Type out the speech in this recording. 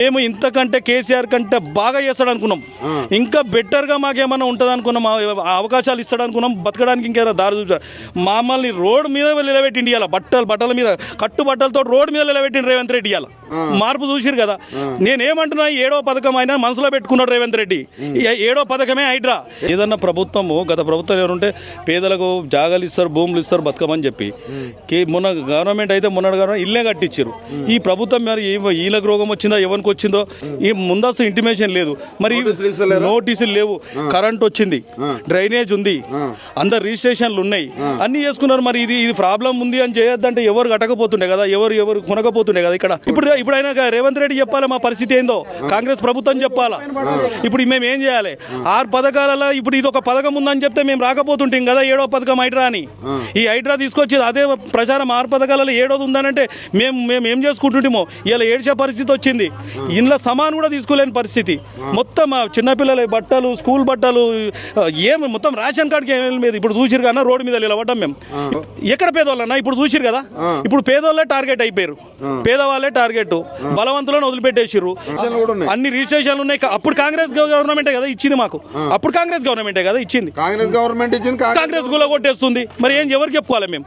మేము ఇంతకంటే కేసీఆర్ కంటే బాగా చేస్తాడు అనుకున్నాం ఇంకా బెటర్గా మాకేమన్నా ఉంటుంది అనుకున్నాం అవకాశాలు ఇస్తాడు అనుకున్నాం బతకడానికి ఇంకేమైనా దారి చూసాడు మమ్మల్ని రోడ్ మీద నిలబెట్టి ఇవాళ బట్టలు బట్టల మీద కట్టు బట్టలతో రోడ్ మీద నిలబెట్టిండు రేవంత్ రెడ్డి ఇవాళ మార్పు చూసిరు కదా. నేనేమంటున్నా ఏడో పథకం అయినా మనసులో పెట్టుకున్నాడు రేవంత్ రెడ్డి. ఏడో పథకమే హైడ్రా. ఏదన్నా ప్రభుత్వము గత ప్రభుత్వం ఎవరుంటే పేదలకు జాగాలు ఇస్తారు భూములు ఇస్తారు బతకమని చెప్పి. మొన్న గవర్నమెంట్ అయితే మొన్న గవర్నమెంట్ ఇల్లే కట్టించారు ఈ ప్రభుత్వం మరి వీళ్ళకి రోగం వచ్చిందో ఎవరికి వచ్చిందో ఈ ముందస్తు ఇంటిమేషన్ లేదు. మరి నోటీసులు లేవు. కరెంట్ వచ్చింది. డ్రైనేజ్ ఉంది. అందరు రిజిస్ట్రేషన్లు ఉన్నాయి. అన్ని చేసుకున్నారు మరి ఇది ఇది ప్రాబ్లం ఉంది అని చేయొద్దంటే ఎవరు కట్టకపోతుండే కదా? ఎవరు ఎవరు కొనకపోతుండే కదా ఇక్కడ? ఇప్పుడు ఇప్పుడు అయినా రేవంత్ రెడ్డి చెప్పాలి మా పరిస్థితి ఏందో? కాంగ్రెస్ ప్రభుత్వం చెప్పాలా? ఇప్పుడు మేము ఏం చేయాలి? ఆరు పథకాలలో ఇప్పుడు ఇది ఒక పథకం ఉందని చెప్తే మేము రాకపోతుంటాం కదా ఏడో పథకం హైడ్రా అని. ఈ హైడ్రా తీసుకొచ్చి అదే ప్రచారం ఆరు పథకాలలో ఏడోది ఉందనంటే మేము మేము ఏం చేసుకుంటుంటామో? ఇలా ఏడ్చే పరిస్థితి వచ్చింది. ఇంట్లో సమాన్ కూడా తీసుకోలేని పరిస్థితి. మొత్తం చిన్నపిల్లల బట్టలు స్కూల్ బట్టలు ఏమి మొత్తం రేషన్ కార్డుకి ఏమీ లేదు. ఇప్పుడు చూసిరు కన్నా రోడ్డు మీద నిలబడ్డాం మేము. ఎక్కడ పేదోళ్ళన్నా ఇప్పుడు చూసిరు కదా? ఇప్పుడు పేదోళ్ళే టార్గెట్ అయిపోయారు. పేదవాళ్ళే టార్గెట్ బలవంతులను ఉన్నాయి. అన్ని రిజిస్ట్రేషన్లు ఉన్నాయి. అప్పుడు కాంగ్రెస్ గవర్నమెంటే కదా ఇచ్చింది మాకు. అప్పుడు కాంగ్రెస్ గవర్నమెంటే కదా ఇచ్చింది. కాంగ్రెస్ గవర్నమెంట్ ఇచ్చింది కాంగ్రెస్ గుల కొట్టేస్తుంది. మరి ఏం ఎవరికి చెప్పుకోవాలి మేము?